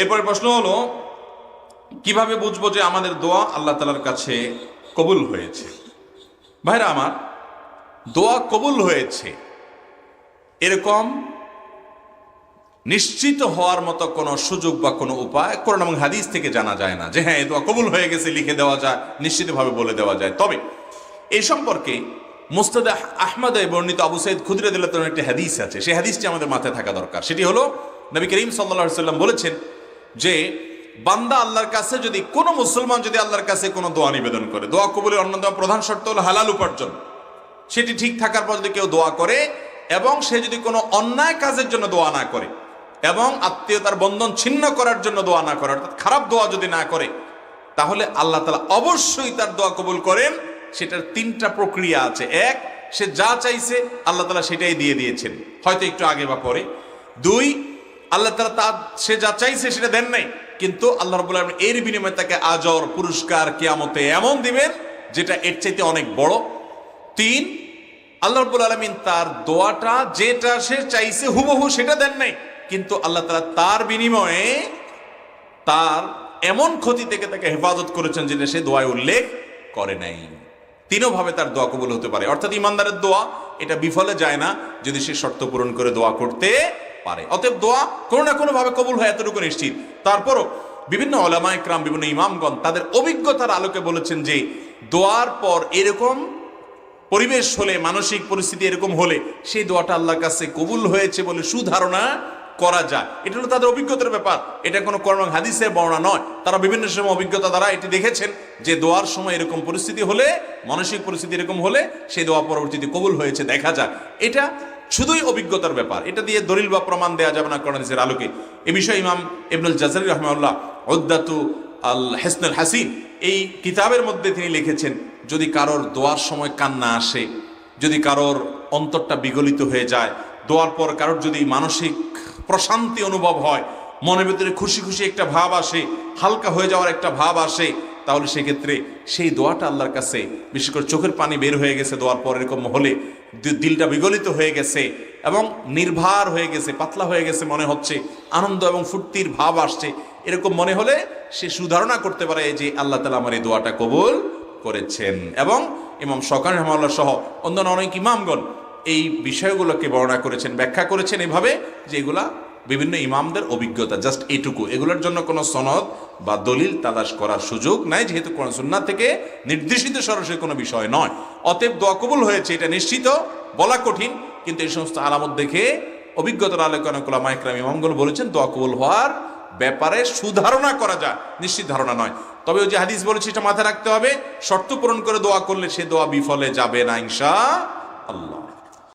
এরপরে প্রশ্ন হলো, কীভাবে বুঝব যে আমাদের দোয়া আল্লাহ তালার কাছে কবুল হয়েছে? ভাইরা আমার, দোয়া কবুল হয়েছে, এরকম নিশ্চিত হওয়ার মতো কোনো সুযোগ বা কোনো উপায় কোরআন এবং হাদিস থেকে জানা যায় না যে হ্যাঁ এই দোয়া কবুল হয়ে গেছে, লিখে দেওয়া যায়, নিশ্চিতভাবে বলে দেওয়া যায়। তবে এই সম্পর্কে মুস্তাদ আহমদ বর্ণিত আবু সাইদ খুদরে একটি হাদিস আছে, সেই হাদিসটি আমাদের মাথায় থাকা দরকার। সেটি হলো, নবী করিম সাল্লা সাল্লাম বলেছেন যে বান্দা আল্লাহর কাছে যদি, কোনো মুসলমান যদি আল্লাহর কাছে কোনো দোয়া নিবেদন করে, দোয়া কবুলের অন্যতম প্রধান শর্ত হলো হালাল উপার্জন। সেটি ঠিক থাকার পর যদি কেউ দোয়া করে এবং সে যদি কোনো অন্যায় কাজের জন্য দোয়া না করে এবং আত্মীয়তার বন্ধন ছিন্ন করার জন্য দোয়া না করে, অর্থাৎ খারাপ দোয়া যদি না করে, তাহলে আল্লাহ তালা অবশ্যই তার দোয়া কবুল করেন। সেটার তিনটা প্রক্রিয়া আছে। এক, সে যা চাইছে আল্লাহ তালা সেটাই দিয়ে দিয়েছেন। হয়তো একটু আগে বা পরে। দুই আল্লাহ তালা তার সে যা চাইছে সেটা দেন নাই। কিন্তু আল্লাহ রবুল্লাহ এর বিনিময়ে তাকে আজর, পুরস্কার, কেয়ামতে এমন দিবেন, যেটা এর চাইতে অনেক বড়। তিন, আল্লাহ রব্বুল আলমিন তার দোয়াটা যেটা সে চাইছে হুবহু সেটা দেন নাই। কিন্তু আল্লাহ তালা তার বিনিময়ে তার এমন ক্ষতি থেকে তাকে হেফাজত করেছেন যেটা সে দোয়ায় উল্লেখ করে নাই। তিনভাবে তার দোয়া কবুল হতে পারে। অর্থাৎ ইমানদারের দোয়া, এটা বিফলে যায় না যদি সে শর্ত পূরণ করে দোয়া করতে পারে। অতএব দোয়া কোনো না কোনো ভাবে কবুল হয় এতটুকু নিশ্চিত। তারপরও বিভিন্ন ওলামায় ক্রাম, বিভিন্ন ইমামগণ তাদের অভিজ্ঞতার আলোকে বলেছেন যে, দোয়ার পর এরকম পরিবেশ হলে, মানসিক পরিস্থিতি এরকম হলে, সেই দোয়াটা আল্লাহর কাছে কবুল হয়েছে বলে সুধারণা করা যায়। এটা হলো তাদের অভিজ্ঞতার ব্যাপার। এটা কোনো কর্ম হাদিসের বর্ণনা নয়। তারা বিভিন্ন সময় অভিজ্ঞতা দ্বারা এটি দেখেছেন যে, দোয়ার সময় এরকম পরিস্থিতি হলে, মানসিক পরিস্থিতি এরকম হলে, সেই দোয়া পরবর্তীতে কবুল হয়েছে, দেখা যায় এটা শুধুই অভিজ্ঞতার ব্যাপার। এটা দিয়ে দলিল বা প্রমাণ দেওয়া যাবে না কোরআন হাদিসের আলোকে। এ বিষয়ে ইমাম ইবনুল জাজারি রহমাউল্লাহ উদ্দাতু আল হেসনুল হাসিন এই কিতাবের মধ্যে তিনি লিখেছেন, যদি কারোর দোয়ার সময় কান্না আসে, যদি কারোর অন্তরটা বিগলিত হয়ে যায়, দোয়ার পর কারোর যদি মানসিক প্রশান্তি অনুভব হয়, মনের ভিতরে খুশি খুশি একটা ভাব আসে, হালকা হয়ে যাওয়ার একটা ভাব আসে তাহলে সেক্ষেত্রে সেই দোয়াটা আল্লাহর কাছে, বিশেষ করে চোখের পানি বের হয়ে গেছে দোয়ার পর এরকম হলে দিলটা বিগলিত হয়ে গেছে এবং নির্ভার হয়ে গেছে, পাতলা হয়ে গেছে মনে হচ্ছে, আনন্দ এবং ফুর্তির ভাব আসছে। এরকম মনে হলে সে সুধারণা করতে পারে যে আল্লাহ তালা আমার এই দোয়াটা কবুল করেছেন। এবং ইমাম সকান রহমাল্লাহ সহ অন্যান্য অনেক ইমামগণ এই বিষয়গুলোকে বর্ণনা করেছেন, ব্যাখ্যা করেছেন এভাবে যে এগুলা বিভিন্ন ইমামদের অভিজ্ঞতা জাস্ট এটুকু। এগুলোর জন্য কোনো সনদ বা দলিল তালাশ করার সুযোগ নাই, যেহেতু কোরআন সুন্নাহ থেকে নির্দেশিত সরাসরি কোনো বিষয় নয়। অতএব দোয়া কবুল হয়েছে, এটা নিশ্চিত, বলা কঠিন, কিন্তু এই সমস্ত আলামত দেখে অভিজ্ঞতার আলোচনা করা মাইকরাম ইমামগুলো বলেছেন, দোয়া কবুল হওয়ার ব্যাপারে সুধারণা করা যায়, নিশ্চিত ধারণা নয়। তবে ওই যে হাদিস বলেছে, এটা মাথায় রাখতে হবে, শর্ত পূরণ করে দোয়া করলে সে দোয়া বিফলে যাবে না ইনশা আল্লাহ